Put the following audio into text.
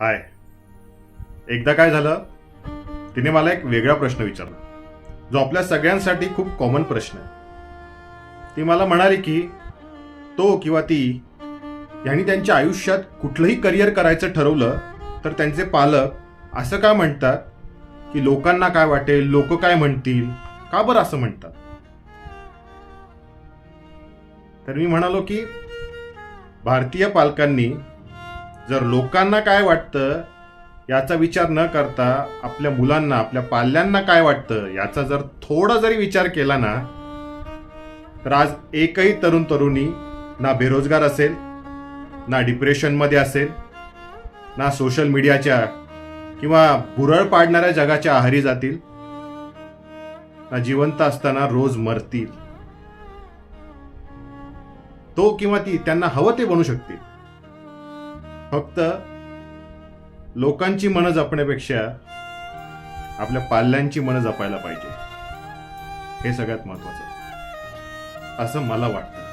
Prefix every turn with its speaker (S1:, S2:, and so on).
S1: हाय. एकदा काय झालं? तिने मला एक वेगळा प्रश्न विचारला. जो आपल्या सगळ्यांसाठी खूप कॉमन प्रश्न आहे. ती मला म्हणाली की तो किंवा ती यांनी त्यांच्या आयुष्यात कुठलंही करिअर करायचं ठरवलं तर त्यांचे पालक असं का म्हणतात? की लोकांना काय वाटेल? लोक काय म्हणतील? का बरं असं म्हणतात? तर मी म्हणालो की भारतीय पालकांनी जर लोकांना काय वाटतं याचा विचार न करता आपल्या मुलांना आपल्या पाल्यांना काय वाटतं याचा जर थोडा जरी विचार केला ना तर आज एकही तरुण तरुणी ना बेरोजगार असेल ना डिप्रेशनमध्ये असेल ना सोशल मीडियाच्या किंवा भुरळ पाडणाऱ्या जगाच्या आहारी जातील ना जिवंत असताना रोज मरतील. तो किंवा ती त्यांना हवं ते बनू शकतील. फक्त लोकांची मनं जपण्यापेक्षा आपल्या पाल्यांची मनं जपायला पाहिजे. हे सगळ्यात महत्वाचं असं मला वाटतं.